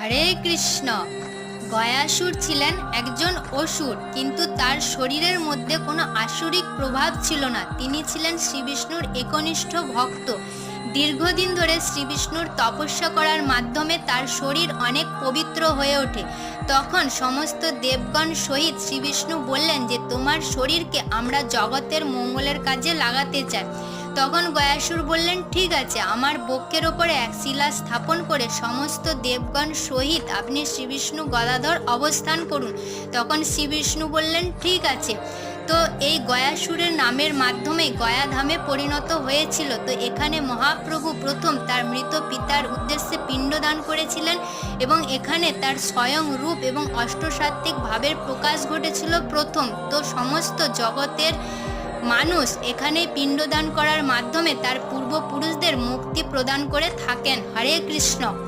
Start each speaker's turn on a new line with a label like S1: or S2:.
S1: হরে কৃষ্ণ। গয়াসুর ছিলেন একজন অসুর, কিন্তু তার শরীরের মধ্যে কোনো আসুরিক প্রভাব ছিল না। তিনি ছিলেন শ্রীবিষ্ণুর একনিষ্ঠ ভক্ত। দীর্ঘদিন ধরে শ্রীবিষ্ণুর তপস্যা করার মাধ্যমে তার শরীর অনেক পবিত্র হয়ে ওঠে। তখন সমস্ত দেবগণ সহিত শ্রীবিষ্ণু বললেন যে, তোমার শরীরকে আমরা জগতের মঙ্গলের কাজে লাগাতে চাই। তখন গয়াসুর বললেন, ঠিক আছে, আমার বক্ষের ওপরে এক শিলা স্থাপন করে সমস্ত দেবগণ সহিত আপনি শ্রীবিষ্ণু গদাধর অবস্থান করুন। তখন শ্রীবিষ্ণু বললেন, ঠিক আছে। তো এই গয়াসুরের নামের মাধ্যমে গয়াধামে পরিণত হয়েছিল। তো এখানে মহাপ্রভু প্রথম তার মৃত পিতার উদ্দেশ্যে পিণ্ডদান করেছিলেন এবং এখানে তার স্বয়ং রূপ এবং অষ্টসাত্ত্বিক ভাবের প্রকাশ ঘটেছিল প্রথম। তো সমস্ত জগতের মানুষ এখানে পিণ্ডদান করার মাধ্যমে তার পূর্বপুরুষদের মুক্তি প্রদান করে থাকেন। হরে কৃষ্ণ।